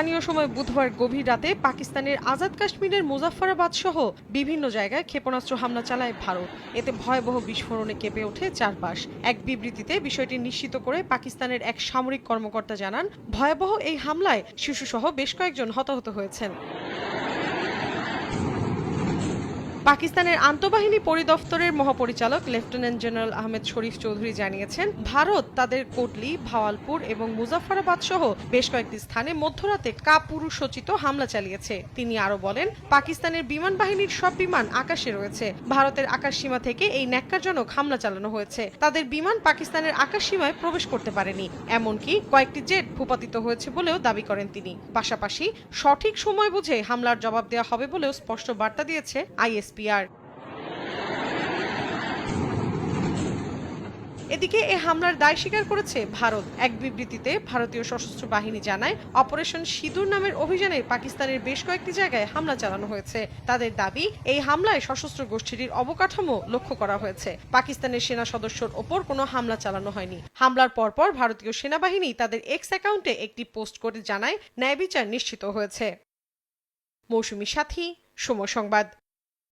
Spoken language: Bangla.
স্থানীয় সময় বুধবার গভীর রাতে পাকিস্তানের আজাদ কাশ্মীরের মুজাফরাবাদ সহ বিভিন্ন জায়গায় ক্ষেপণাস্ত্র হামলা চালায় ভারত। এতে ভয়াবহ বিস্ফোরণে কেঁপে ওঠে চারপাশ। এক বিবৃতিতে বিষয়টি নিশ্চিত করে পাকিস্তানের এক সামরিক কর্মকর্তা জানান, ভয়াবহ এই হামলায় শিশুসহ বেশ কয়েকজন হতাহত হয়েছেন। পাকিস্তানের আন্তঃবাহিনী পরিদপ্তরের মহাপরিচালক লেফটেন্যান্ট জেনারেল আহমেদ শরীফ চৌধুরী জানিয়েছেন, ভারত, তাদের কোটলি, ভাওয়ালপুর এবং মুজাফফরাবাদ সহ বেশ কয়েকটি স্থানে মধ্যরাতে কাপুরুষোচিত হামলা চালিয়েছে। তিনি আরও বলেন, পাকিস্তানের বিমান বাহিনীর সব বিমান আকাশে রয়েছে। ভারতের আকাশ সীমা থেকে এই ন্যাক্কারজনক হামলা চালানো হয়েছে। তাদের বিমান পাকিস্তানের আকাশ সীমায় প্রবেশ করতে পারেনি। এমনকি কয়েকটি জেট ভূপাতিত হয়েছে বলেও দাবি করেন তিনি। পাশাপাশি সঠিক সময় বুঝে হামলার জবাব দেওয়া হবে বলেও স্পষ্ট বার্তা দিয়েছে আইএসপিআর এদিকে এ হামলার দায় স্বীকার করেছে ভারত। এক বিবৃতিতে ভারতীয় সশস্ত্র বাহিনী জানায়, অপারেশন সিঁদুর নামের অভিযানে পাকিস্তানের বেশ কয়েকটি জায়গায় হামলা চালানো হয়েছে। তাদের দাবি, এই হামলায় সশস্ত্র গোষ্ঠীটির অবকাঠামো লক্ষ্য করা হয়েছে। পাকিস্তানের সেনা সদস্যর ওপর কোনো হামলা চালানো হয়নি। হামলার পরপর ভারতীয় সেনাবাহিনী তাদের এক্স অ্যাকাউন্টে একটি পোস্ট করে জানায়, ন্যায় বিচার নিশ্চিত হয়েছে। মৌসুমী সাথী, সময় সংবাদ।